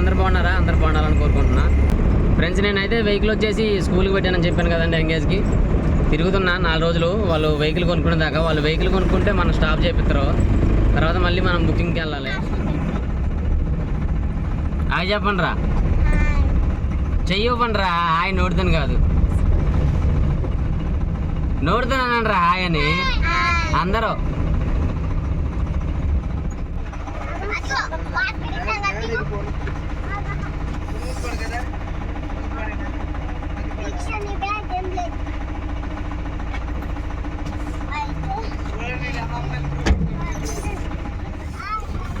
అందరు బాగున్నారా? అందరు బాగుండాలని కోరుకుంటున్నా. ఫ్రెండ్స్ నేనైతే వెహికల్ వచ్చేసి స్కూల్కి పెట్టానని చెప్పాను కదండి ఎంగేజ్కి. తిరుగుతున్నా నాలుగు రోజులు. వాళ్ళు వెహికల్ కొనుక్కునే దాకా వాళ్ళు వెహికల్ కొనుక్కుంటే మనం స్టాప్ చేపిస్తారు తర్వాత మళ్ళీ మనం బుకింగ్కి వెళ్ళాలి. హాయ్ చెప్పండి రా చెయ్యవ్వండి రా హాయ్ నోడుతాను కాదు. నోడుతాను రా హాయ్ అని. అందరూ.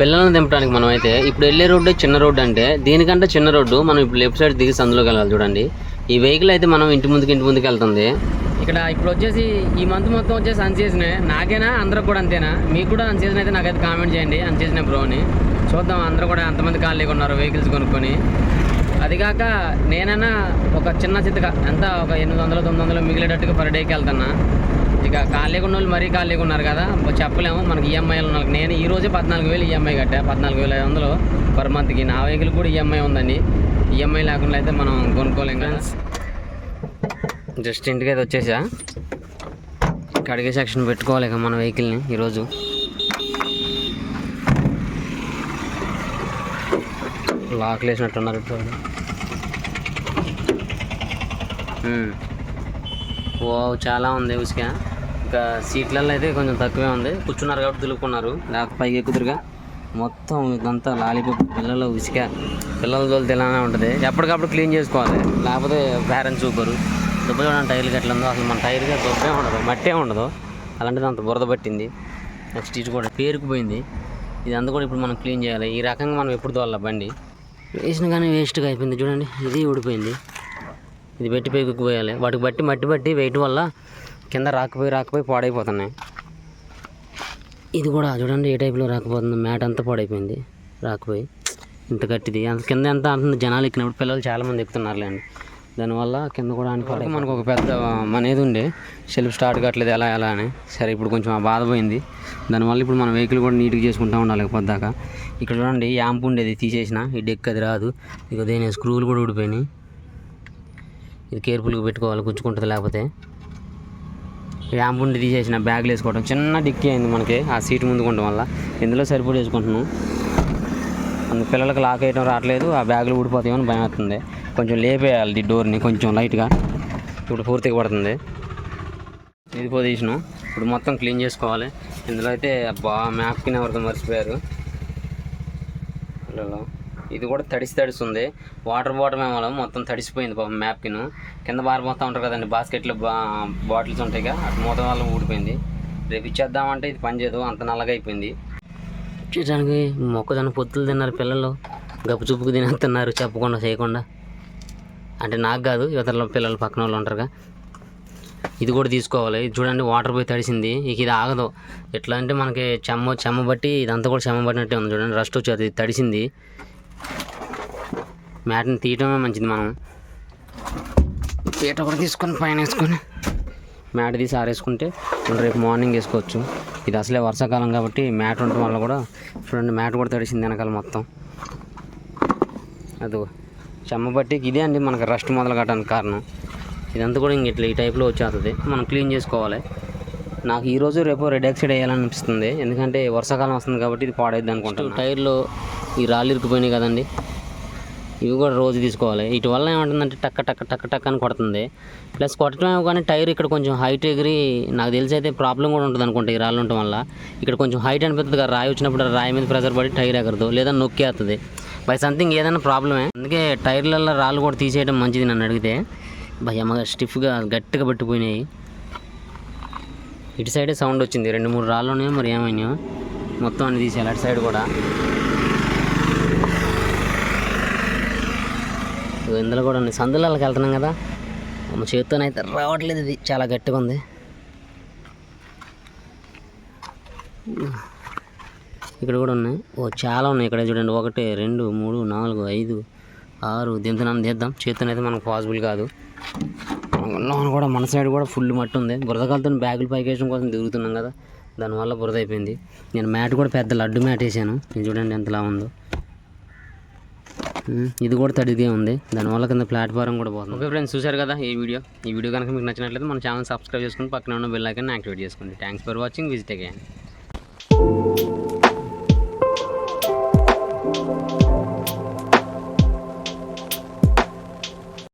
పిల్లలను దింపడానికి మనం అయితే ఇప్పుడు వెళ్ళే రోడ్డే చిన్న రోడ్డు అంటే దీనికంటే చిన్న రోడ్డు మనం ఇప్పుడు లెఫ్ట్ సైడ్ దిగి సందులోకి వెళ్ళాలి చూడండి. ఈ వెహికల్ అయితే మనం ఇంటి ముందుకి ఇంటి ముందుకు వెళ్తుంది. ఇక్కడ ఇప్పుడు వచ్చేసి ఈ మంత్ మొత్తం వచ్చేసి అన్సీజన్ నాకేనా? అందరూ కూడా అంతేనా? మీకు కూడా అన్ సీజన్ అయితే నాకైతే కామెంట్ చేయండి. అన్సీజన్ బ్రోని చూద్దాం అందరూ కూడా ఎంతమంది ఖాళీగా ఉన్నారు వెహికల్స్ కొనుక్కొని. అది కాక నేనైనా ఒక చిన్న చిత్తగా ఎంత? ఒక ఎనిమిది వందలు తొమ్మిది వందలు మిగిలేటట్టుగా పర్ డేకి వెళ్తున్నా. ఇక ఖాళీగా ఉన్న వాళ్ళు మరీ ఖాళీగా ఉన్నారు కదా చెప్పలేము. మనకి ఈఎంఐలు ఉన్నాయి నేను ఈ రోజే పద్నాలుగు వేలు ఈఎంఐ కట్టా. పద్నాలుగు వేల ఐదు వందలు పర్ మంత్కి నా వెహికల్ కూడా ఈఎంఐ ఉందండి. ఈఎంఐ లేకుండా అయితే మనం కొనుక్కోలేం కదా. జస్ట్ ఇంటికి అయితే వచ్చేసా. కడిగే సెక్షన్ పెట్టుకోవాలి ఇక మన వెహికల్ని ఈరోజు. వాళ్ళు వేసినట్టున్నారు ఇప్పుడు ఉమ్. ఓ చాలా ఉంది ఉసుక. ఇంకా సీట్లలో అయితే కొంచెం తక్కువే ఉంది. కూర్చున్నారు కాబట్టి దులుపుకున్నారు. లేకపోతే పైకి ఎక్కుతురుగా మొత్తం ఇదంతా లాలీపాప్ పిల్లలు ఉసిక. పిల్లల తోలితే ఇలానే ఉంటుంది. ఎప్పటికప్పుడు క్లీన్ చేసుకోవాలి. లేకపోతే పేరెంట్స్ చూపరు. దుబ్బ చూడండి టైర్లు ఎట్లా ఉందో. అసలు మన టైర్గా దుబ్బే ఉండదు. మట్టే ఉండదు. అలాంటిది అంత బురద పట్టింది. నెక్స్ట్ ఇటు కూడా పేరుకుపోయింది. ఇది అంతా కూడా ఇప్పుడు మనం క్లీన్ చేయాలి. ఈ రకంగా మనం ఎప్పుడు తోలాలి బండి? వేసిన కానీ వేస్ట్గా అయిపోయింది. చూడండి ఇది ఊడిపోయింది. ఇది పెట్టి పైకి పోయాలి. వాటికి బట్టి మట్టి బట్టి వెయిట్ వల్ల కింద రాకపోయి రాకపోయి పాడైపోతున్నాయి. ఇది కూడా చూడండి ఏ టైప్లో రాకపోతుంది. మ్యాట్ అంతా పాడైపోయింది. రాకపోయి. ఇంత గట్టిది. అంత కింద ఎంత అంటుంది? జనాలు ఎక్కినప్పుడు పిల్లలు చాలామంది ఎక్కుతున్నారులేండి. దానివల్ల కింద కూడా అనుకోవాలి మనకు ఒక పెద్ద అనేది ఉండే. సెల్ఫ్ స్టార్ట్ కావట్లేదు ఎలా ఎలా అని. సరే ఇప్పుడు కొంచెం ఆ బాధ పోయింది. దానివల్ల ఇప్పుడు మన వెహికల్ కూడా నీట్గా చేసుకుంటూ ఉండాలి పొద్దాక. ఇక్కడ చూడండి యాంప్ ఉండేది తీసేసిన ఈ డెక్ అది రాదు. ఇక దేని స్క్రూలు కూడా ఊడిపోయినాయి. ఇది కేర్ఫుల్గా పెట్టుకోవాలి గుచ్చుకుంటుంది లేకపోతే. ర్యాంప్ ఉండి తీసేసిన బ్యాగ్లు వేసుకోవడం చిన్న డిక్కీ అయింది మనకి ఆ సీట్ ముందుకు ఉండడం వల్ల. ఇందులో సరిపోయి వేసుకుంటున్నాం. పిల్లలకు లాక్ వేయడం రావట్లేదు ఆ బ్యాగులు ఊడిపోతాయని అని భయం అవుతుంది కొంచెం లేపేయాలి డోర్ని కొంచెం లైట్గా. ఇప్పుడు పూర్తిగా పడుతుంది. ఇది పొజిషను. ఇప్పుడు మొత్తం క్లీన్ చేసుకోవాలి. ఇందులో అయితే బా మ్యాప్కి ఎవరితో మర్చిపోయారు. ఇది కూడా తడిసి తడిస్తుంది. వాటర్ బాటిల్ ఏమో మొత్తం తడిసిపోయింది పాపం మ్యాప్కిను కింద. బారిపోతూ ఉంటారు కదండి బాస్కెట్లో బా బాటిల్స్ ఉంటాయిగా అటు మూత వల్ల ఊడిపోయింది. రేపు ఇచ్చేద్దామంటే ఇది పనిచేయదు అంత నల్లగా అయిపోయింది. చూడడానికి మొక్కజొన్న పొత్తులు తిన్నారు పిల్లలు. గప్పు తినేస్తున్నారు చెప్పకుండా చేయకుండా. అంటే నాకు కాదు ఇతరుల పిల్లలు పక్కన వాళ్ళు ఉంటారుగా. ఇది కూడా తీసుకోవాలి. ఇది చూడండి వాటర్ పోయి తడిసింది. ఇక ఇది ఆగదు. ఎట్లా అంటే మనకి చెమ్మ చెమ్మ బట్టి ఇదంతా కూడా చెమ్మ పట్టినట్టే ఉంది. చూడండి రస్ట్ వచ్చేది తడిసింది. మ్యాట్ని తీయటమే మంచిది మనం. పీట కూడా తీసుకొని పైన వేసుకొని. మ్యాట్ తీసి ఆరేసుకుంటే మనం రేపు మార్నింగ్ వేసుకోవచ్చు. ఇది అసలే వర్షాకాలం కాబట్టి మ్యాట్ ఉండటం వల్ల కూడా చూడండి మ్యాట్ కూడా తడిసింది వెనకాల మొత్తం. అదో చెమ్మబట్టికి ఇదే అండి మనకు రస్ట్ మొదలు కట్టడానికి కారణం. ఇదంతా కూడా ఇంక ఇట్లా ఈ టైప్లో వచ్చేస్తుంది. మనం క్లీన్ చేసుకోవాలి. నాకు ఈరోజు రేపు రెడ్ ఆక్సైడ్ వేయాలనిపిస్తుంది. ఎందుకంటే వర్షాకాలం వస్తుంది కాబట్టి ఇది పాడైద్ది అనుకుంటాను టైర్లో ఈ రాళ్ళు ఇరికిపోయినాయి కదండి. ఇవి కూడా రోజు తీసుకోవాలి. వీటి వల్ల ఏమంటుందంటే టక్క టక్క టక్క టక్ అని కొడుతుంది. ప్లస్ కొట్టడం కానీ టైర్ ఇక్కడ కొంచెం హైట్ ఎగిరి నాకు తెలిసి అయితే ప్రాబ్లం కూడా ఉంటుంది అనుకుంటా ఈ రాళ్ళు ఉండటం వల్ల. ఇక్కడ కొంచెం హైట్ అనిపిస్తుంది కదా రాయి వచ్చినప్పుడు రాయి మీద ప్రెషర్ పడి టైర్ ఎగరదు లేదా నొక్కేస్తుంది బై సంథింగ్ ఏదైనా ప్రాబ్లమే. అందుకే టైర్లలో రాళ్ళు కూడా తీసేయడం మంచిది నన్ను అడిగితే. భయమ్మగా స్టిఫ్గా గట్టిగా పట్టిపోయినాయి ఇటు సైడే సౌండ్ వచ్చింది. రెండు మూడు రాళ్ళు ఉన్నాయో మరి ఏమైనాయో. మొత్తం అన్ని తీసేయాలి అటు సైడ్ కూడా. ఇందులో కూడా ఉంది సందులకి వెళ్తున్నాం కదా. మా చేత్తోనైతే రావట్లేదు ఇది. చాలా గట్టిగా ఉంది. ఇక్కడ కూడా ఉన్నాయి. ఓ చాలా ఉన్నాయి ఇక్కడ చూడండి. ఒకటి రెండు మూడు నాలుగు ఐదు ఆరు. దీంతో నన్ను తీద్దాం. చేత్తోనైతే మనకు పాసిబుల్ కాదు. లోన కూడా మన సైడ్ కూడా ఫుల్ మట్టి ఉంది. బురదకాలతో బ్యాగులు పైకేయడం కోసం తిరుగుతున్నాం కదా. దానివల్ల బురద అయిపోయింది. నేను మ్యాట్ కూడా పెద్ద లడ్డు మ్యాట్ వేసాను. చూడండి ఎంతలా ఉందో. ఇది కూడా తడిగా ఉంది. దానివల్ల కింద ప్లాట్ఫారం కూడా పోతుంది. ఓకే ఫ్రెండ్స్ చూశారు కదా ఈ వీడియో ఈ వీడియో కనుక మీకు నచ్చినట్లయితే మన ఛానల్ సబ్స్క్రైబ్ చేసుకుని పక్కన ఉన్న బెల్ ఐకాన్ యాక్టివేట్ చేసుకోండి. Thanks for watching visit again